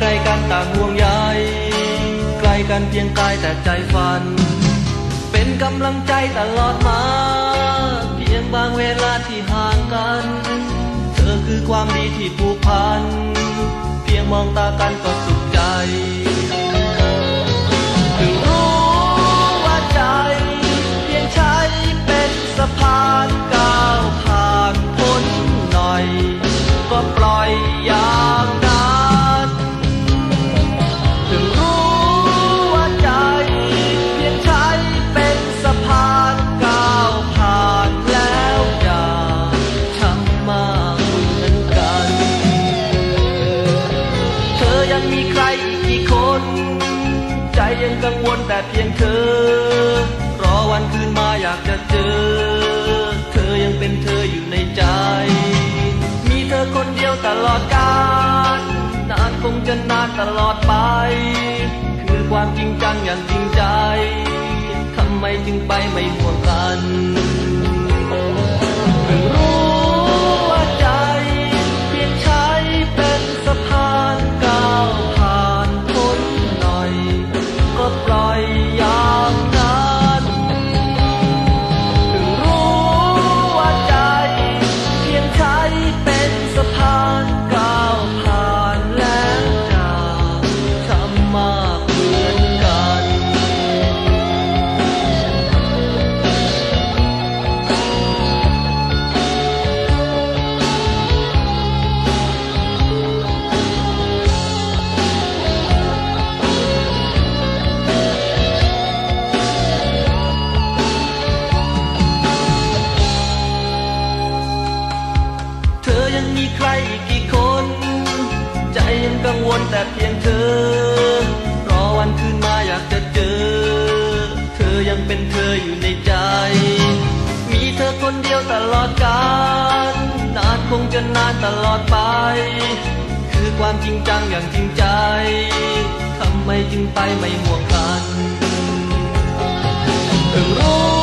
ใกล้กันต่างห่วงใยใกล้กันเพียงกายแต่ใจฝัน เป็นกำลังใจตลอดมา เพียงบางเวลาที่ห่างกัน เธอคือความดีที่ผูกพัน เพียงมองตากันก็สุขใจ ยังกังวลแต่เพียงเธอ รอวันคืนมาอยากจะเจอ เธอยังเป็นเธออยู่ในใจ มีเธอคนเดียวตลอดกาลนานคงจะนานตลอดไป คือความจริงจังอย่างจริงใจ ทำไมจึงไปไม่ห่วงกัน วลแต่เพียงเธอ รอวันคืนมาอยากจะเจอ เธอยังเป็นเธออยู่ในใจ มีเธอคนเดียวตลอดกาลนานคงจะนานตลอดไป คือความจริงจังอย่างจริงใจทำไมจึงไปไม่ห่วงกันเพิ่งรู้